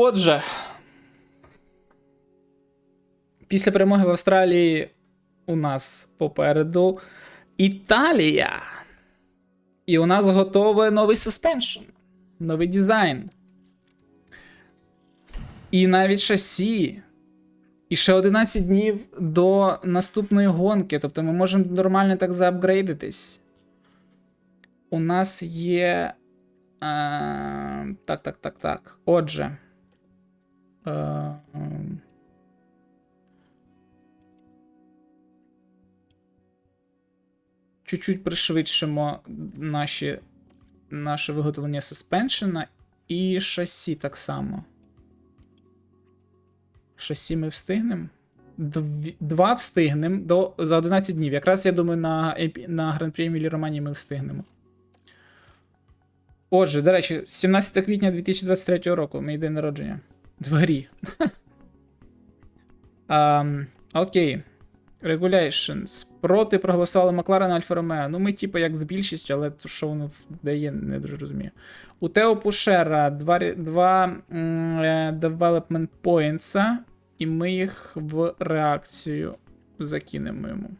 Отже, після перемоги в Австралії у нас попереду Італія. І у нас готовий новий суспеншн, новий дизайн. І навіть шасі. І ще 11 днів до наступної гонки. Тобто ми можемо нормально так заапгрейдитись. У нас є. Е, так, так, так, так. Отже. Е, ем, чуть-чуть пришвидшимо наші, наше виготовлення суспеншена і шасі так само. Шасі ми встигнемо. Два встигнемо за 11 днів. Якраз я думаю, на, на Гран-прі Емілі Романі ми встигнемо. Отже, до речі, 17 квітня 2023 року, мій день народження. Грі. Ам, Окей. Regulations. Проти проголосували Макларен Альфа Ромео. Ну, ми, типу, як з більшістю, але то, що воно дає, не дуже розумію. У Тео Пушера два, два е, development points, і ми їх в реакцію закинемо йому.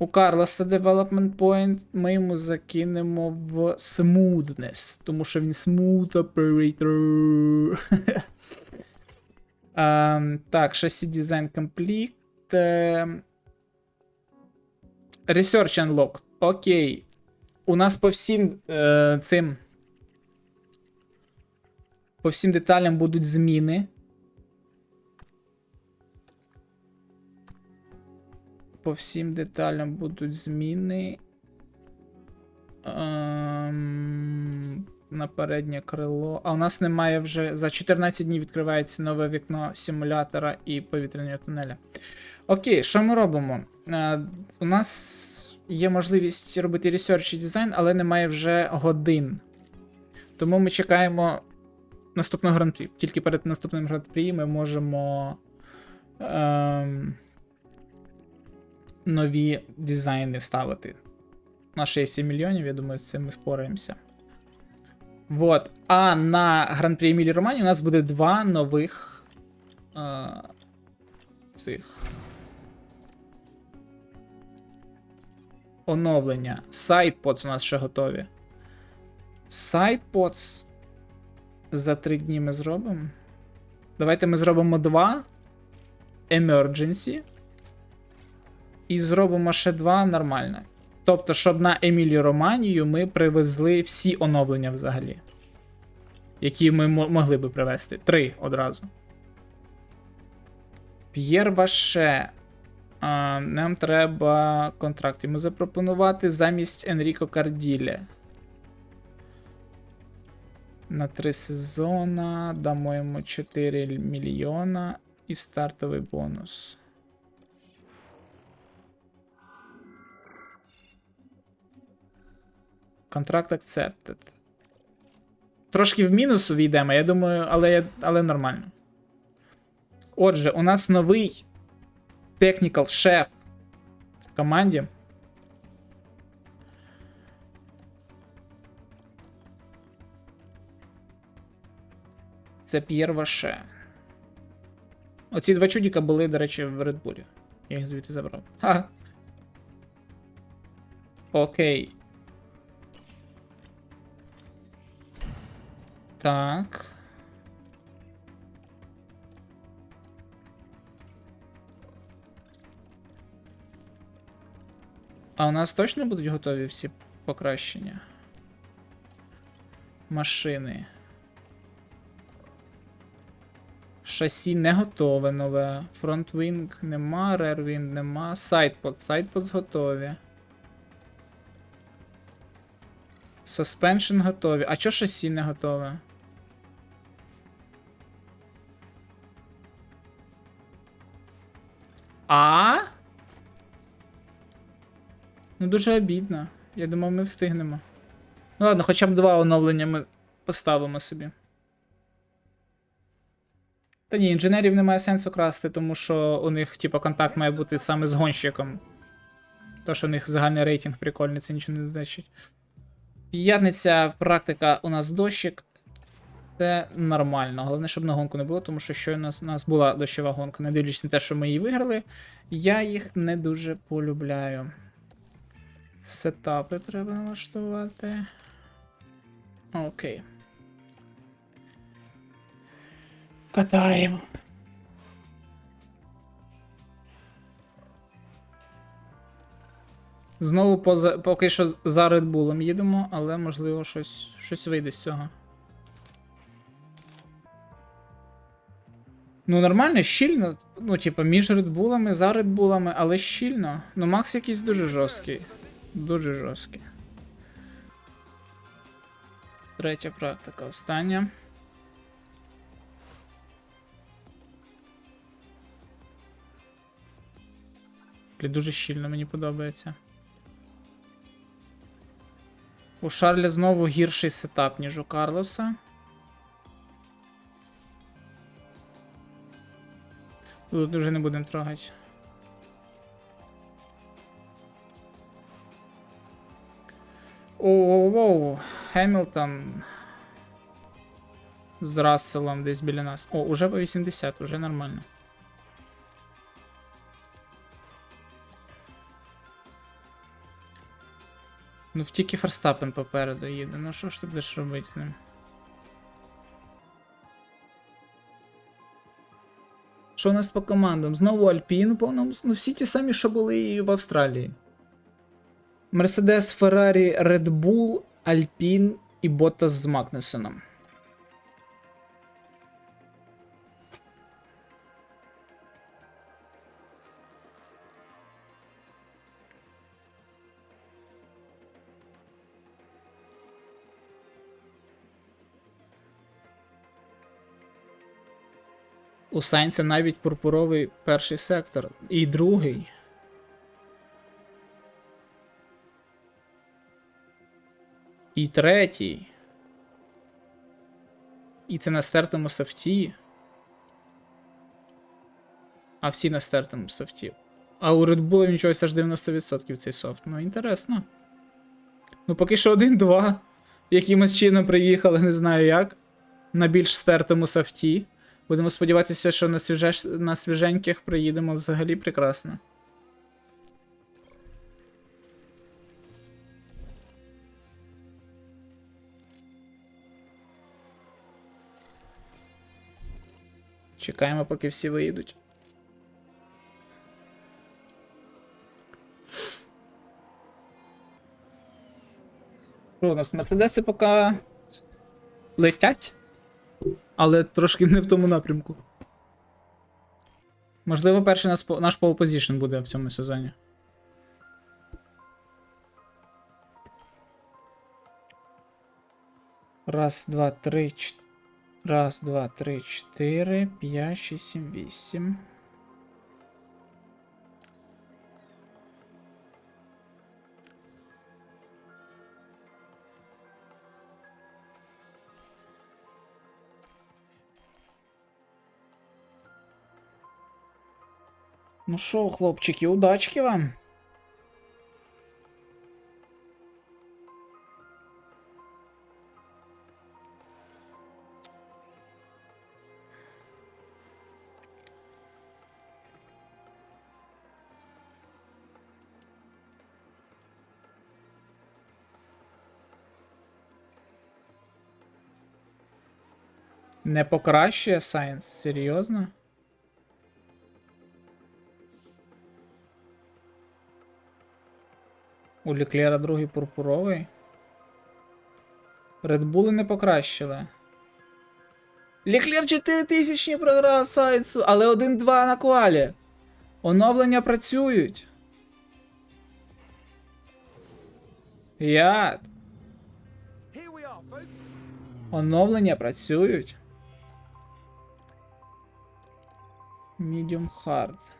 У Карлоса Development Point ми йому закинемо в Smoothness, тому що він smooth operator. Ем, так, шасі Design Complete. Ем, Research Unlock. Окей. У нас по всім е, цим. По всім деталям будуть зміни. По всім деталям будуть зміни. Ем, на переднє крило. А у нас немає вже. За 14 днів відкривається нове вікно симулятора і повітряного тунеля. Окей, що ми робимо? Е, у нас є можливість робити ресерч і дизайн, але немає вже годин. Тому ми чекаємо наступного гран-прі. Тільки перед наступним гран-прі ми можемо. Ем, нові дизайни вставити. На 60 мільйонів, я думаю, з цим ми спораємося. Вот. А на Гран-прі Емілі Романі у нас буде два нових е, цих оновлення. Сайдподс у нас ще готові. Сайдподс за три дні ми зробимо. Давайте ми зробимо два. Emergency. І зробимо ще два нормально. Тобто, щоб на Емілію Романію ми привезли всі оновлення взагалі. Які ми мо- могли би привезти. Три одразу. П'єр Ваше. А, нам треба контракт йому запропонувати замість Енріко Карділе. На три сезона дамо йому 4 мільйона і стартовий бонус. Контракт accepted. Трошки в мінус увійдемо, я думаю, але, але нормально. Отже, у нас новий technical шеф в команді. Це П'єр Ваше. Оці два чудіка були, до речі, в Bull. Я їх звідти забрав. Ха. Окей. Так. А у нас точно будуть готові всі покращення? Машини. Шасі не готове нове. Фронтвінг нема, рервінг нема. Сайдпод. Сайдподс готові. Suspension готові. А чо шасі не готове? А? Ну, дуже обідно. Я думав, ми встигнемо. Ну ладно, хоча б два оновлення ми поставимо собі. Та ні, інженерів немає сенсу красти, тому що у них, типу, контакт має бути саме з гонщиком. То, що у них загальний рейтинг прикольний, це нічого не значить. П'ятниця, практика у нас дощик. Це нормально. Головне, щоб на гонку не було, тому що щойно у нас, у нас була дощова гонка. Не дивлячись на те, що ми її виграли, я їх не дуже полюбляю. Сетапи треба налаштувати. Окей. Катаємо. Знову поза, поки що за Red Bull їдемо, але можливо щось, щось вийде з цього. Ну, нормально, щільно. Ну, типа, між Bull'ами, за Bull'ами, але щільно. Ну, Макс якийсь дуже жорсткий. Дуже жорсткий. Третя практика, остання. Дуже щільно мені подобається. У Шарля знову гірший сетап, ніж у Карлоса. Тут вже не будемо трогати. Оу-оу-оу, Хемілтон. З Расселом десь біля нас. О, уже по 80, уже нормально. Ну, тільки Ферстапен попереду їде. Ну що ж ти будеш робити з ним? Що у нас по командам? Знову Альпін, по-моєму, ну всі ті самі, що були і в Австралії. Мерседес, Феррарі, Редбул, Альпін і Ботас з Магнусоном. У Сайнса навіть пурпуровий перший сектор. І другий. І третій. І це на стертому софті. А всі на стертому софті. А у Red Bull нічого аж 90% цей софт. Ну, інтересно. Ну, поки що один-два. Якимось чином приїхали, не знаю як. На більш стертому софті. Будемо сподіватися, що на, свіжеш... на свіженьких приїдемо взагалі прекрасно. Чекаємо, поки всі виїдуть. Що, у нас мерседеси поки летять? Але трошки не в тому напрямку. Можливо, перший наш, наш полпозішн буде в цьому сезоні. Раз, два, три, чотири. Раз, два, три, чотири, п'ять, шість, сім, вісім. Ну що, хлопчики, удачки вам. Не покращує Сайенс, серйозно? У Ліклера другий пурпуровий. Редбули не покращили. Ліклер 4000 програв Сайнсу, але 1-2 на квалі. Оновлення працюють. Я. Оновлення працюють. Medium hard.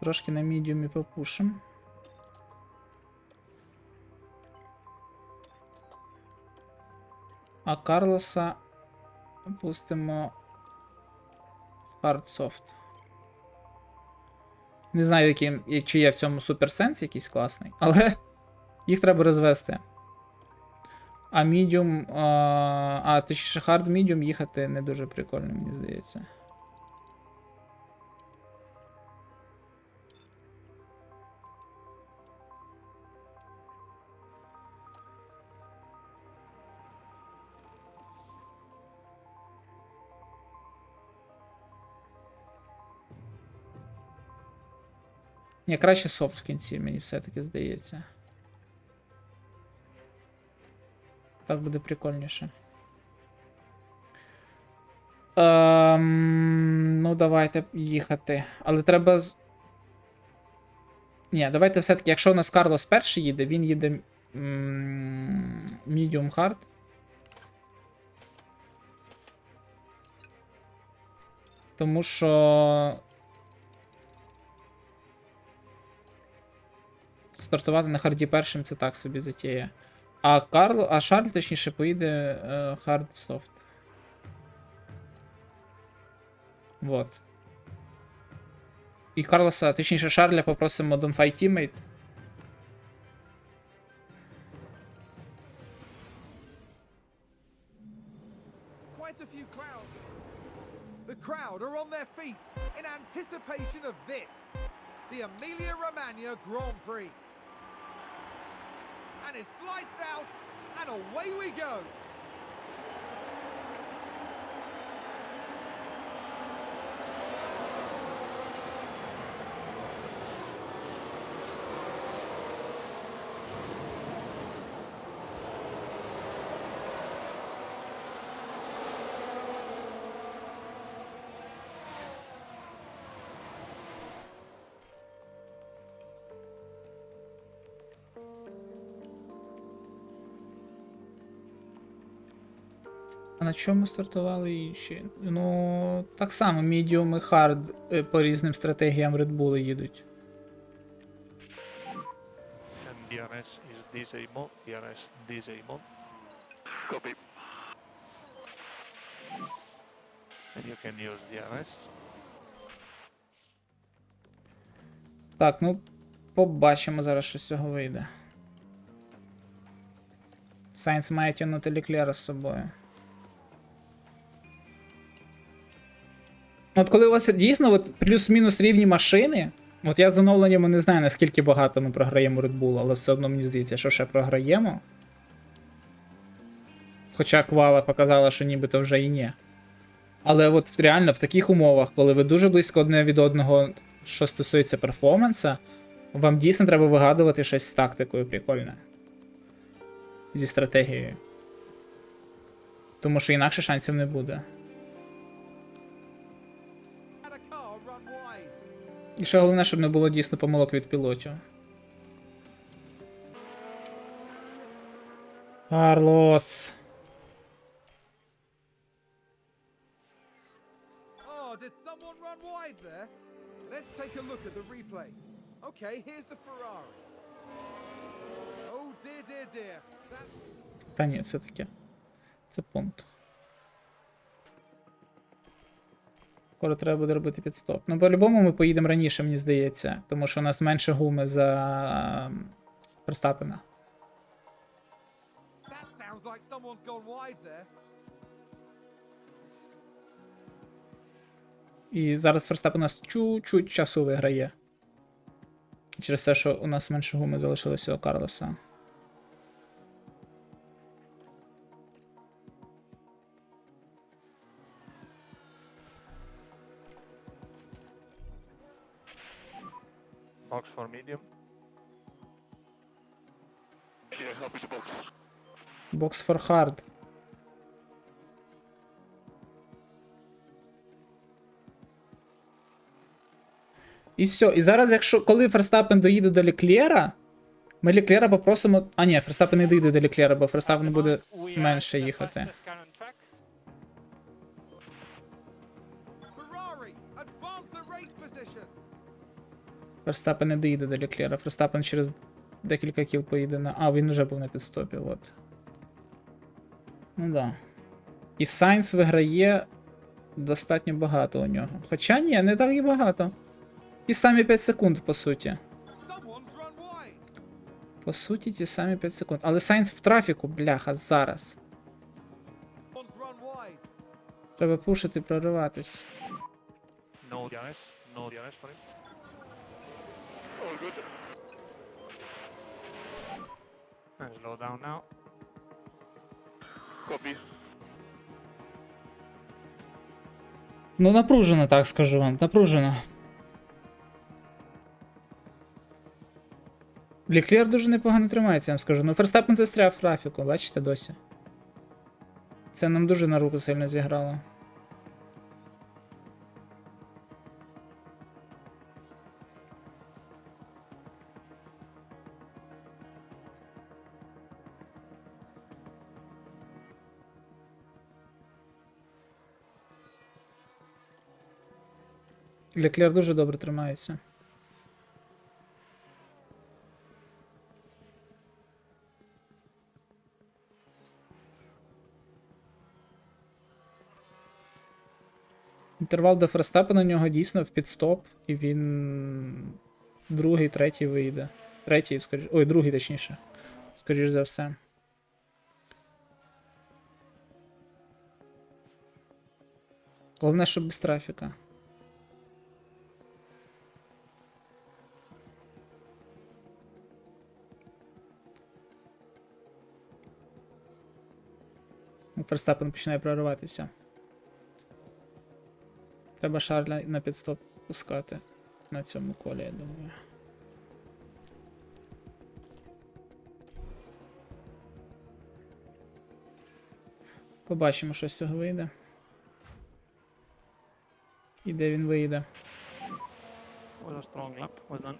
Трошки на медіумі попушим. А Карлоса пустимо hard soft. Не знаю, який, чи є в цьому суперсенс якийсь класний, але їх треба розвести. А medium, а, а точніше hard medium їхати не дуже прикольно, мені здається. Ні, краще софт в кінці, мені все-таки здається. Так буде прикольніше. Ем, ну, давайте їхати. Але треба. Ні, давайте все-таки, якщо у нас Карлос перший їде, він їде Medium Hard. Тому що. Стартувати на харді першим це так собі затіє. А Карло, а Шарль, точніше, поїде е, хард софт. Вот. І Карлоса, точніше, Шарля попросимо Donfy Teammate. Crowd are on their feet in anticipation of this, the Emilia Romagna Grand Prix. And it's lights out, and away we go. На чому стартували інші? Ну, так само, Medium і Hard е, по різним стратегіям Red Bull їдуть. DRS is disable, DRS disable. Copy. And you can use DRS. Так, ну побачимо зараз, що з цього вийде. Сайнс має тягнути Ліклера з собою. От коли у вас дійсно от плюс-мінус рівні машини, от я з оновленнями не знаю, наскільки багато ми програємо Red Bull, але все одно мені здається, що ще програємо. Хоча квала показала, що нібито вже і ні. Але от реально в таких умовах, коли ви дуже близько одне від одного, що стосується перформанса, вам дійсно треба вигадувати щось з тактикою прикольне. Зі стратегією. Тому що інакше шансів не буде. І ще головне, щоб не було дійсно помилок від пілотів. Карлос. Oh, did someone run wide there? Let's take a look at the replay. Okay, here's the Ferrari. Oh dear, dear, dear. That Та ні, це таке. Це пункт. Скоро треба буде робити підстоп. Ну, по-любому ми поїдемо раніше, мені здається, тому що у нас менше гуми за ем, Верстапена. there. І зараз Ферстапен у нас чуть-чуть часу виграє. Через те, що у нас менше гуми залишилося у Карлоса. Бокс for hard. І все. І зараз, якщо коли Ферстапен доїде до Леклєра, ми Леклєра попросимо. А ні, Ферстапен не доїде до Леклєра, бо Ферстапен буде менше їхати. Ферстапен не доїде до Леклєра. Ферстапен через декілька кіл поїде на. А, він вже був на підстопі, от. Ну да. І Сайнс виграє достатньо багато у нього. Хоча ні, не так і багато. Ті самі 5 секунд, по суті. По суті, ті самі 5 секунд. Але Сайнс в трафіку, бляха, зараз. Треба пушити, прориватись. Slow down now. Copy. Ну, напружено, так скажу вам. Напружено. Ліклер дуже непогано тримається, я вам скажу. Ну, Ферстапен застряв в графіку, бачите досі. Це нам дуже на руку сильно зіграло. Леклер дуже добре тримається. Інтервал до Ферстапена у нього дійсно в підстоп, і він другий, третій вийде. Третій, скоріш. Ой, другий точніше. Скоріш за все. Головне, щоб без трафіка. Ферстапен починає прориватися. Треба Шарля на підстоп пускати на цьому колі, я думаю. Побачимо, що з цього вийде. І де він вийде. Was a strong lap. Well done.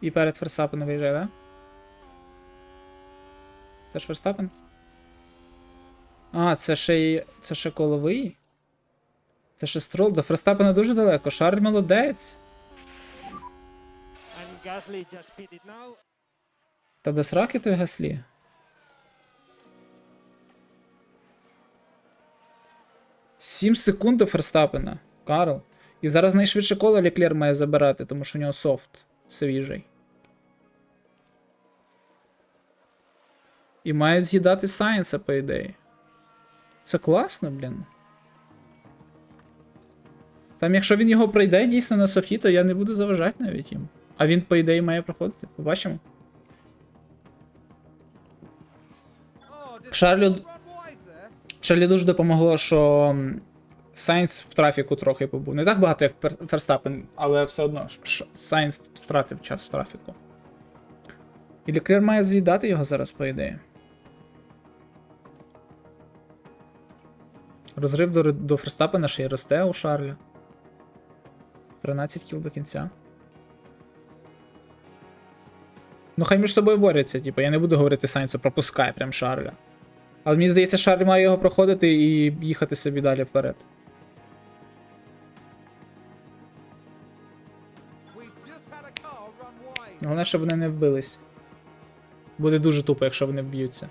І перед Ферстапеном виїжджає, да? Це ж Ферстапен? А, це ще й. Це ще коловий? Це ще строл. До Ферстапена дуже далеко. Шарль молодець. Та де сраки той гаслі? Сім секунд до Ферстапена. Карл. І зараз найшвидше коло Леклер має забирати, тому що у нього софт свіжий. І має з'їдати Сайенса, по ідеї. Це класно, блін. Там, якщо він його пройде дійсно на софті, то я не буду заважати навіть їм. А він, по ідеї, має проходити. Побачимо. Шарлю? Шарлі дуже допомогло, що Сайнс в трафіку трохи побув. Не так багато, як Ферстапен, але все одно Сайнс втратив час в трафіку. І Леклер має з'їдати його зараз, по ідеї. Розрив до, до Ферстапена ще й росте у Шарля. 13 кіл до кінця. Ну, хай між собою борються, типу, я не буду говорити Сайнсу, пропускай прям Шарля. Але мені здається, Шарль має його проходити і їхати собі далі вперед. Головне, щоб вони не вбились. Буде дуже тупо, якщо вони вб'ються.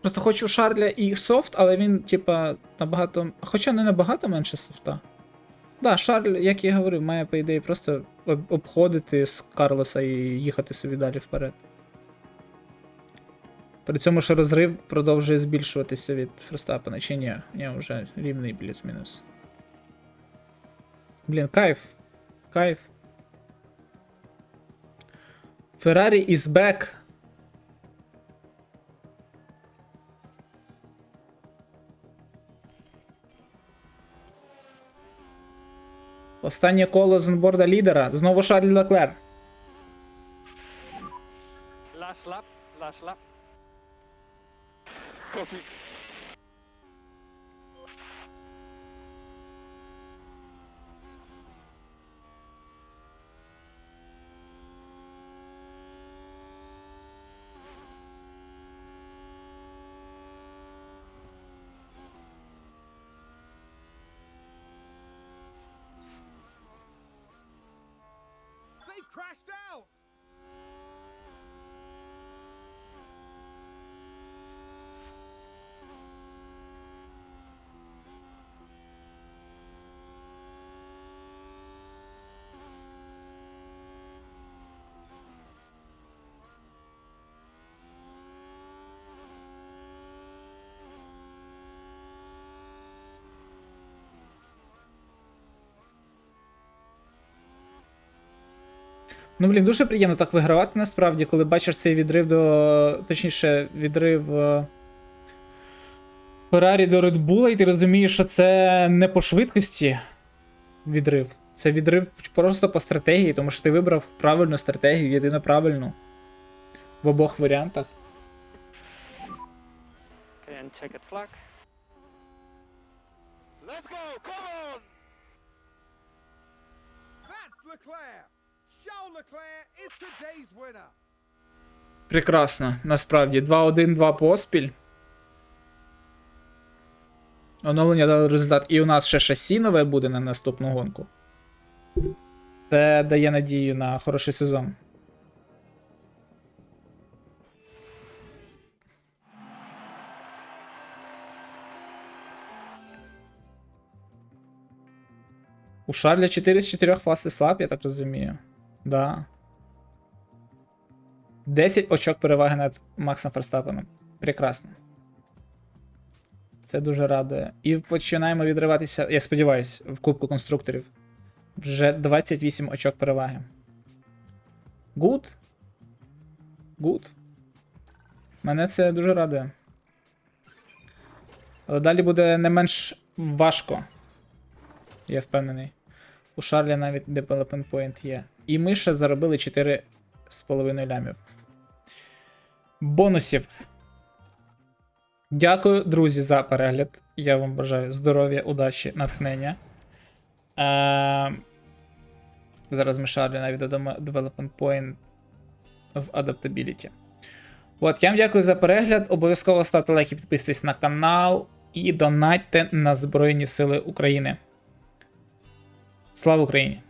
Просто хочу Шарля і софт, але він, типа, набагато. Хоча не набагато менше софта. Да, Шарль, як я говорив, має, по ідеї, просто обходити з Карлоса і їхати собі далі вперед. При цьому що розрив продовжує збільшуватися від Ферстапена, чи ні? Ні, вже рівний плюс-мінус. Блін, кайф. Кайф. Ferrari is back. Останнє коло з онборда лідера. Знову Шарль Леклер. Last lap, last lap. Ну, блін, дуже приємно так вигравати насправді, коли бачиш цей відрив до. Точніше, відрив. е, Феррарі до Red Bull, і ти розумієш, що це не по швидкості відрив. Це відрив просто по стратегії, тому що ти вибрав правильну стратегію, єдино правильну. В обох варіантах. Let's go, come on! That's Leclerc. Прекрасно, насправді. 2-1-2 поспіль. Оновлення дало результат. І у нас ще шасі нове буде на наступну гонку. Це дає надію на хороший сезон. У Шарля 4 з 4 фасти слаб, я так розумію. Да. 10 очок переваги над Максом Ферстапеном. Прекрасно. Це дуже радує. І починаємо відриватися, я сподіваюся, в Кубку конструкторів. Вже 28 очок переваги. Гуд? Гуд. Мене це дуже радує. Але далі буде не менш важко. Я впевнений. У Шарлі навіть Development Point є. І ми ще заробили 4,5 лямів. Бонусів. Дякую, друзі, за перегляд. Я вам бажаю здоров'я, удачі, натхнення. Е, зараз ми Шарлі навіть додамо Development Point в Adaptability. От, я вам дякую за перегляд. Обов'язково ставте лайки, підписуйтесь на канал і донатьте на Збройні Сили України. Слава Україні!